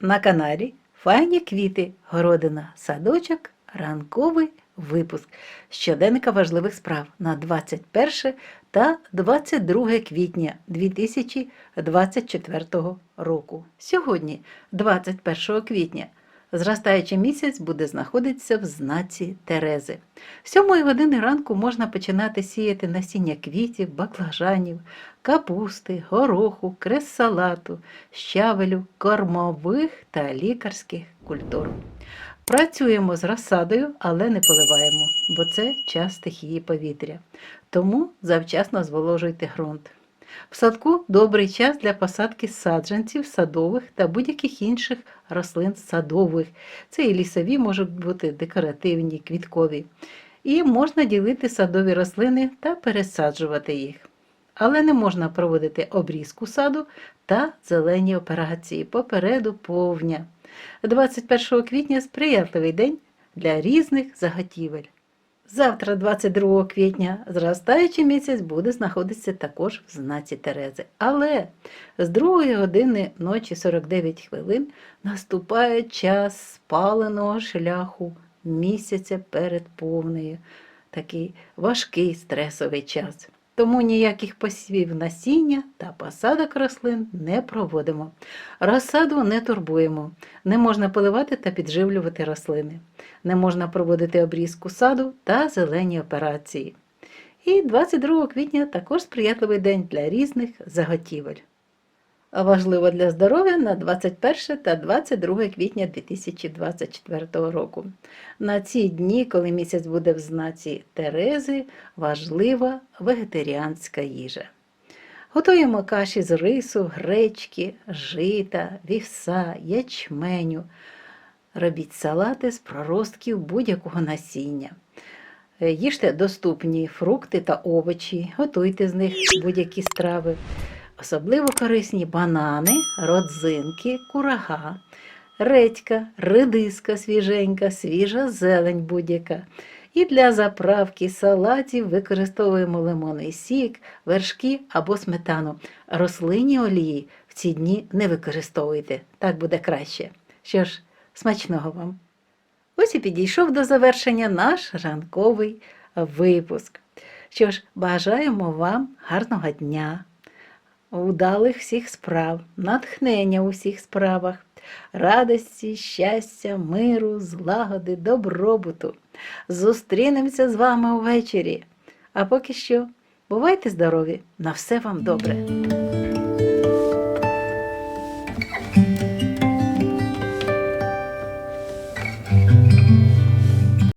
на каналі Файні квіти, городина, садочок, ранковий випуск щоденника важливих справ на 21 та 22 квітня 2024 року. Сьогодні, 21 квітня, зростаючий місяць буде знаходитися в знаці Терези. З 7 години ранку можна починати сіяти насіння квітів, баклажанів, капусти, гороху, крес-салату, щавелю, кормових та лікарських культур. Працюємо з розсадою, але не поливаємо, бо це час стихії повітря. Тому завчасно зволожуйте ґрунт. В садку добрий час для посадки саджанців, садових та будь-яких інших рослин садових. Це і лісові можуть бути декоративні, квіткові. І можна ділити садові рослини та пересаджувати їх. Але не можна проводити обрізку саду та зелені операції попереду повня. 21 квітня сприятливий день для різних заготівель. Завтра, 22 квітня, зростаючий місяць буде знаходитися також в знаці Терези. Але з 2 години ночі 49 хвилин наступає час спаленого шляху місяця перед повною. Такий важкий стресовий час. Тому ніяких посівів насіння та посадок рослин не проводимо. Розсаду не турбуємо, не можна поливати та підживлювати рослини, не можна проводити обрізку саду та зелені операції. І 22 квітня також сприятливий день для різних заготівель. Важливо для здоров'я на 21 та 22 квітня 2024 року. На ці дні, коли місяць буде в знаці Терези, важлива вегетаріанська їжа. Готуємо каші з рису, гречки, жита, вівса, ячменю. Робіть салати з проростків будь-якого насіння. Їжте доступні фрукти та овочі, готуйте з них будь-які страви. Особливо корисні банани, родзинки, курага, редька, редиска свіженька, свіжа зелень будь-яка. І для заправки салатів використовуємо лимонний сік, вершки або сметану. Рослинні олії в ці дні не використовуйте, так буде краще. Що ж, смачного вам! Ось і підійшов до завершення наш ранковий випуск. Що ж, бажаємо вам гарного дня, удалих всіх справ, натхнення у всіх справах, радості, щастя, миру, злагоди, добробуту. Зустрінемося з вами увечері. А поки що, бувайте здорові, на все вам добре!